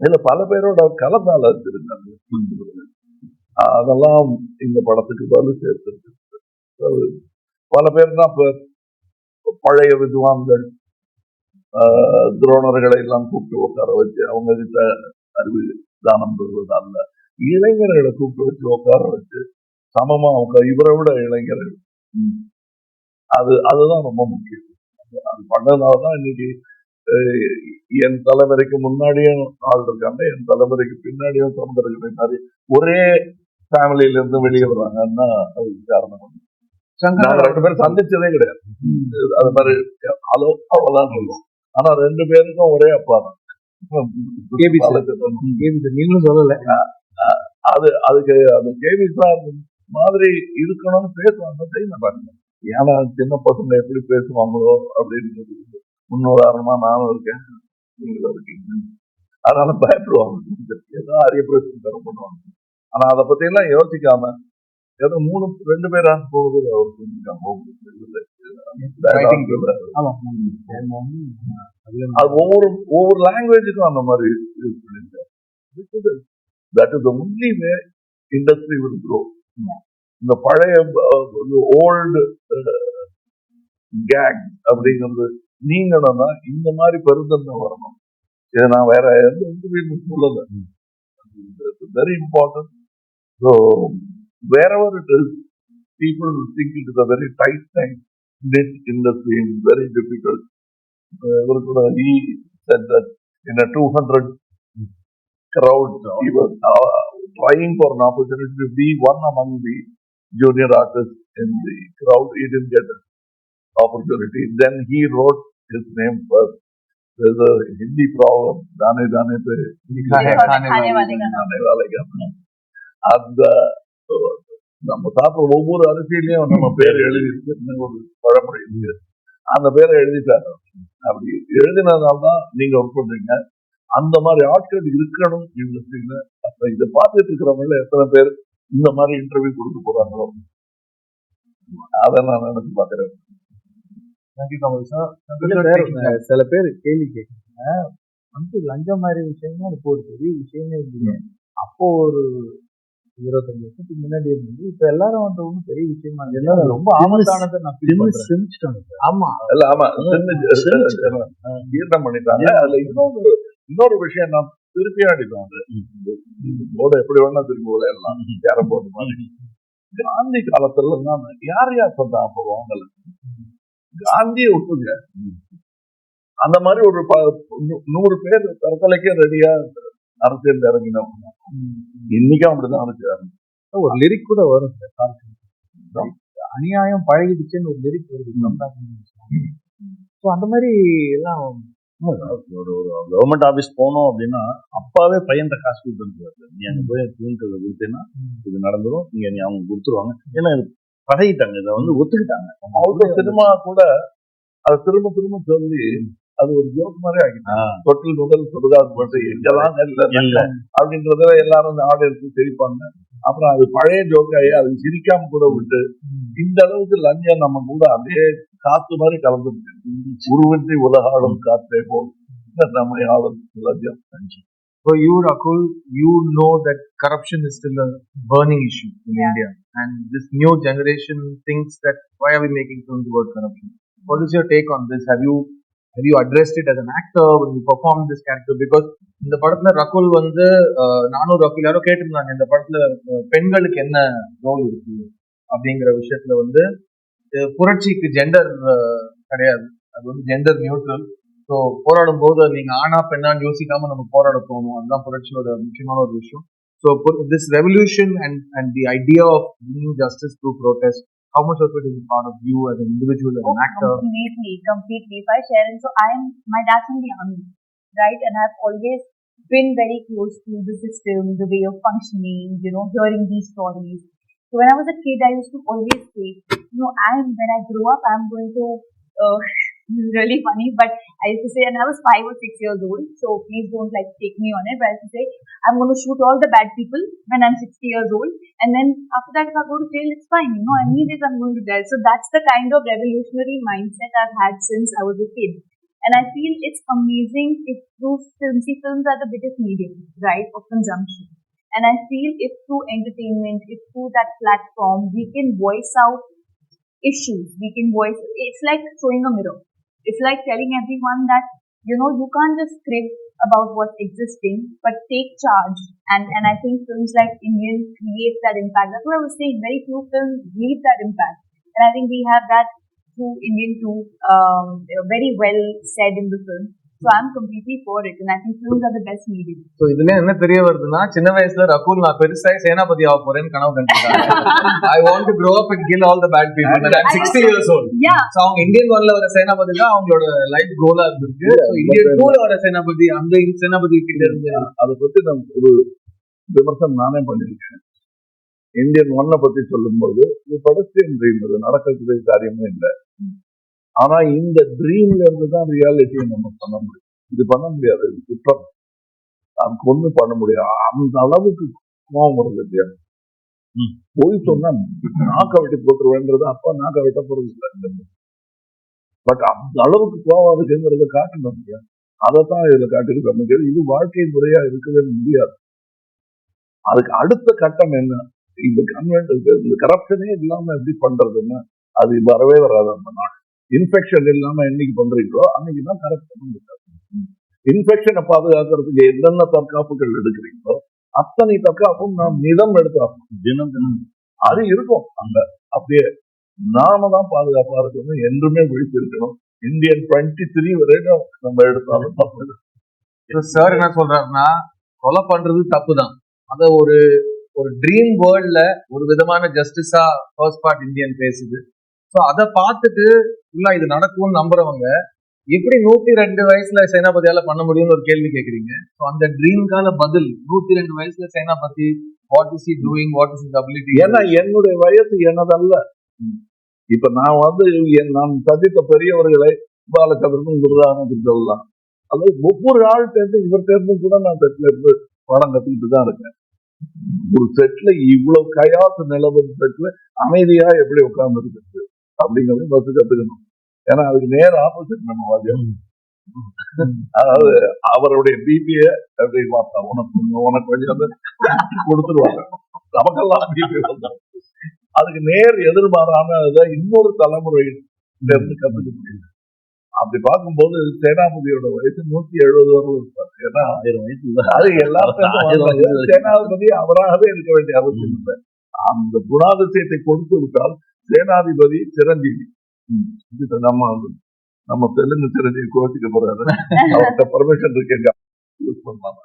இதுல பல பேரோட கலந்தால இருந்தாங்க அதெல்லாம் இந்த படத்துக்கு வலு சேர்த்திருக்கு பல பேர் தான் இப்ப பழைய வித்வான்கள் ஆஹ், துரோணர்களை எல்லாம் கூப்பிட்டு உட்கார வச்சு அவங்க கிட்ட அறிவு தானம் பெறுவது அல்ல. இளைஞர்களை கூப்பிட்டு வச்சு உட்கார வச்சு சமமா அவங்க இவரை விட இளைஞர்கள். அது அதுதான் ரொம்ப முக்கியம். அது- பண்ணதுனாலதான் இன்னைக்கு என் தலைமுறைக்கு முன்னாடியும் ஆள் இருக்காங்க என் தலைமுறைக்கு பின்னாடியும் திறந்திருக்கிற மாதிரி ஒரே ஃபேமிலியில இருந்து வெளியே வர்றாங்கன்னா அதுக்கு காரணம். நாங்க ரெண்டு பேரும் சந்திச்சதே கிடையாது. அது மாதிரி ஹலோ அவ்வளவுதான் சொல்லுவோம். ஆனா ரெண்டு பேருக்கும் ஒரே அப்பா தான். நீங்களும் சொல்லல. அது அதுக்கு அது கேவி சார் மாதிரி இருக்கணும்னு பேசுவாங்க செய்ய பாருங்க ஏன்னா சின்ன பசங்க எப்படி பேசுவாங்களோ அப்படின்றது முன்னுதாரணமா நானும் இருக்கேன். நீங்களும் இருக்கீங்க. அதனால பயப்படுவாங்க. ஏதோ அரிய பிரச்சனை தர பண்ணுவாங்க. ஆனா அதை பத்தி எல்லாம் யோசிக்காம ஏதோ மூணு ரெண்டு பேரா போகுது அவர் அது ஒவ்வொரு ஒவ்வொரு லாங்குவேஜுக்கும் அந்த மாதிரி யூஸ் பண்ணிருக்காரு that is only way industry will grow இந்த பழைய ஓல்டு கேங் அப்படிங்கிறது நீங்கணும்னா இந்த மாதிரி பெருந்தன்மை வரணும் இதை நான் வேற எந்த இன்டர்வியூ சொல்லல very important so wherever it is people think it is a very tight time knit industry is very difficult. Uh, Gurukula, he said that in a 200 crowd, he was uh, trying for an opportunity to be one among the junior artists in the crowd. He didn't get an opportunity. Then he wrote his name was there's a Hindi proverb, Dane Dane Pe அந்த நம்ம சாப்பிட்ற ஒவ்வொரு அரிசியிலையும் நம்ம பேர் எழுதிட்டு ஒரு பழமொழி இருக்கிறது அந்த பேரை எழுதிட்டாரு அப்படி எழுதினதால்தான் நீங்க ஒர்க் பண்றீங்க அந்த மாதிரி ஆட்கள் இருக்கணும் இண்டஸ்ட்ரியில அப்ப இதை பார்த்துட்டு இருக்கிறவங்கள எத்தனை பேர் இந்த மாதிரி இன்டர்வியூ கொடுக்க போறாங்களோ அதை நான் நினைச்சு பாக்குறேன் சில பேர் கேள்வி கேட்குறாங்க வந்து லஞ்சம் மாதிரி விஷயம்னா இப்போ ஒரு பெரிய விஷயமே இல்லையே. அப்போ ஒரு இருபத்தஞ்சு வருஷத்துக்கு முன்னாடி இருந்தது இப்ப எல்லாரும் வந்து ஒன்றும் பெரிய விஷயமா எல்லாரும் ரொம்ப ஆபத்தானதை நான் பண்றேன். ஆமா. இல்ல ஆமா. தீர்த்தம் பண்ணிட்டாங்க. அதுல இன்னொரு இன்னொரு விஷயம் நான் திருப்பி அடிப்பாங்க போட எப்படி வேணா திருப்பி விளையாடலாம். யாரும் போது மாதிரி. காந்தி காலத்துல யார் யார் சொன்னா அப்போ வாங்கல காந்தியை விட்டுங்க. அந்த மாதிரி ஒரு நூறு பேர் தற்கொலைக்கே ரெடியா அரசியல் இறங்கினவங்க இன்னைக்கும் அப்படிதான் இருக்கு. ஒரு லிரிக் கூட வரும் அநியாயம் பழகிடுச்சுன்னு ஒரு லிரிக் வருது. ஸோ அந்த மாதிரி எல்லாம் ஒரு ஒரு கவர்மெண்ட் ஆபீஸ் போனோம் அப்படின்னா அப்பாவே பையன் காசு கொடுத்துருக்காரு. நீ அங்க போய் பிரிண்ட் கொடுத்தேன்னா இது நடந்துரும். நீங்க நீ அவங்க கொடுத்துருவாங்க. ஏன்னா பழகிட்டாங்க இதை வந்து ஒத்துக்கிட்டாங்க. அவங்க சினிமா கூட அது திரும்ப திரும்ப சொல்லி அது ஒரு ஜோக் மாதிரி ஆகிட்டு ஆ, தொட்டில் முதல் சுடுகாடு மட்டும் எங்கெல்லாம் இல்ல. அப்படின்றத எல்லாரும் ஆடியன்ஸ் சிரிப்பாங்க. அப்புறம் அது பழைய ஜோக்காயி அது சிரிக்காம கூட விட்டு இந்த அளவுக்கு லஞ்சம் நம்ம கூட அதே காத்து மாதிரி கலந்துருக்கு உருவின்றி உலகாடும் காற்றே போல். நம்மை ஆளும் லஞ்சம். So you, Rakul, you know that corruption is still a burning issue in Yeah. India, and this new generation thinks that why are we making films about corruption? What is your take on this? Have you have you addressed it as an actor when you perform this character? Because இந்த படத்துல ரகுல் வந்து நானும் ரகுல் யாரோ கேட்டிருந்தாங்க இந்த படத்துல பெண்களுக்கு என்ன ரோல் இருக்கு அப்படிங்கிற விஷயத்துல வந்து புரட்சிக்கு ஜெண்டர் கிடையாது அது வந்து ஜெண்டர் நியூட்ரல் ஸோ போராடும் போது நீங்க ஆணா பெண்ணான்னு யோசிக்காம நம்ம போராட தோணும் அதுதான் புரட்சியோட முக்கியமான ஒரு விஷயம் so this revolution and and the idea of bringing justice through protest how much of it is part of you as an individual as an actor Completely, completely. If I share, and so I am, my dad's in the army, right? And I've always been very close to the system, the way of functioning, you know, hearing these stories. So when I was a kid, I used to always say, you know, I'm, when I grow up, I'm going to, uh, this is really funny, but I used to say, and I was five or six years old, so please don't like take me on it, but I used to say, I'm going to shoot all the bad people when I'm 60 years old, and then after that, if I go to jail, it's fine, you know, I I'm going to die. So that's the kind of revolutionary mindset I've had since I was a kid. And I feel it's amazing if through films, see, films are the biggest medium, right, of consumption. And I feel if through entertainment, if through that platform, we can voice out issues, we can voice, it's like showing a mirror. It's like telling everyone that, you know, you can't just script about what's existing, but take charge. And, and I think films like Indian create that impact. That's what I was saying. Very few films leave that impact. And I think we have that through Indian too, um, very well said in the film. So I'm completely for it. And I think films are the best medium. So இதுல என்ன தெரிய வருதுன்னா சின்ன வயசுல ரகுல் நான் பெருசாய் சேனாபதி ஆக போறேன்னு கனவு கண்டிருக்காங்க I want to grow up and kill all the bad people I 60 years old Yeah. So அவங்க இந்தியன் ஒன்ல வர சேனாபதி தான் அவங்களோட லைஃப் கோலா இருந்திருக்கு சோ இந்தியன் டூல வர சேனாபதி அந்த சேனாபதி கிட்ட இருந்து அதை பத்தி நான் ஒரு விமர்சனம் நானே பண்ணியிருக்கேன் இந்தியன் ஒன்னை பத்தி சொல்லும்போது இது இது நடக்கக்கூடிய காரியமே இல்லை ஆனா இந்த ட்ரீம்ல இருந்து தான் ரியாலிட்டியை நம்ம பண்ண முடியும். இது பண்ண முடியாது. இது குற்றம். அதுக்கு ஒண்ணும் பண்ண முடியாது. அந்த அளவுக்கு கோபம் வருது இல்லையா. போய் சொன்னா நாக்க வெட்டி போட்டுருவேன்றது அப்பா நாக்க வெட்ட போறது இல்லை. பட் அந்த அளவுக்கு கோவம் இருக்குங்கிறத காட்டணும் இல்லையா? அதைத்தான் இதுல காட்டியிருக்காங்க இது வாழ்க்கை முறையா இருக்கவே முடியாது. அதுக்கு அடுத்த கட்டம் என்ன? இந்த கன்வென்ட் இந்த கரப்ஷனே இல்லாம எப்படி பண்றதுன்னா அது வரவே வராது அந்த நாள் இன்ஃபெக்ஷன் இல்லாம என்னைக்கு பண்றீங்களோ அன்னைக்கு தான் கரப்ஷன் இன்ஃபெக்ஷனை பாதுகாக்கிறதுக்கு என்னென்ன தற்காப்புகள் எடுக்கிறீங்களோ அத்தனை தற்காப்பும் நாம் நிதம் எடுத்தாகும் தினம் தினம். அது இருக்கும் அங்க. அப்படியே நாம தான் பாதுகாப்பா இருக்கணும் என்றுமே விழித்திருக்கணும். இந்தியன் டுவெண்ட்டி த்ரீ வரைக்கும் நம்ம எடுத்தாலும் தப்பு. சார் என்ன சொல்றாருன்னா கொலை பண்றது தப்பு தான் அத ஒரு ஒரு ட்ரீம் வேர்ல்ட்ல ஒரு விதமான ஜஸ்டிஸா ஃபர்ஸ்ட் பார்ட் இந்தியன் பேசுது. ஸோ அதை பார்த்துட்டு இல்லை இது நடக்கும்னு நம்புறவங்க எப்படி நூத்தி ரெண்டு வயசுல சேனாபதியால பண்ண முடியும்னு ஒரு கேள்வி கேக்குறீங்க? ஸோ அந்த ட்ரீம்க்கான பதில் நூத்தி ரெண்டு வயசுல Senapathi what is he doing what is his ability ஏன்னா என்னுடைய வயசு என்னதல்ல. இப்ப நான் வந்து என் நான் சந்தித்த பெரியவர்களை பாலச்சந்திரனும் குருதானத்துக்கு சொல்லலாம் அது ஒவ்வொரு ஆள் சேர்ந்து இவர் தேர்ந்தும் கூட நான் செட்ல இருந்து படம் கத்துக்கிட்டு தான் இருக்கேன். ஒரு செட்ல இவ்வளவு கயாசு நிலவும் செட்ல அமைதியா எப்படி உட்கார்ந்து இருக்கிறது அப்படிங்கறத பஸ் கத்துக்கணும். ஏன்னா அதுக்கு நேர் ஆப்போசிட் நம்ம வாத்தியம் அதாவது அவருடைய பிபிஏ அப்படி பார்த்தா உனக்கு உனக்கு கொஞ்சம் வந்து கொடுத்துருவாங்க. நமக்கெல்லாம் பிபி வந்தா அதுக்கு நேர் எதிர்மாறான இதை இன்னொரு தலைமுறையில இருந்து கத்துக்க முடியும் அப்படி பார்க்கும்போது சேனாபதியோட வயசு நூத்தி எழுபது வரலும் இருப்பாரு. ஏன்னா ஆயிரம் வயசு. அது எல்லாரும் வயசு சேனாதிபதி அவராகவே இருக்க வேண்டிய அவசியம் இல்லை. அந்த குணாதிசயத்தை கொடுத்து விட்டால் சேனாதிபதி சிரஞ்சீவி. நம்ம நம்ம தெலுங்கு சிரஞ்சீவி கோச்சிக்க போறாரு. அவர்கிட்ட பர்மிஷன் இருக்கு யூஸ் பண்ணலாம்?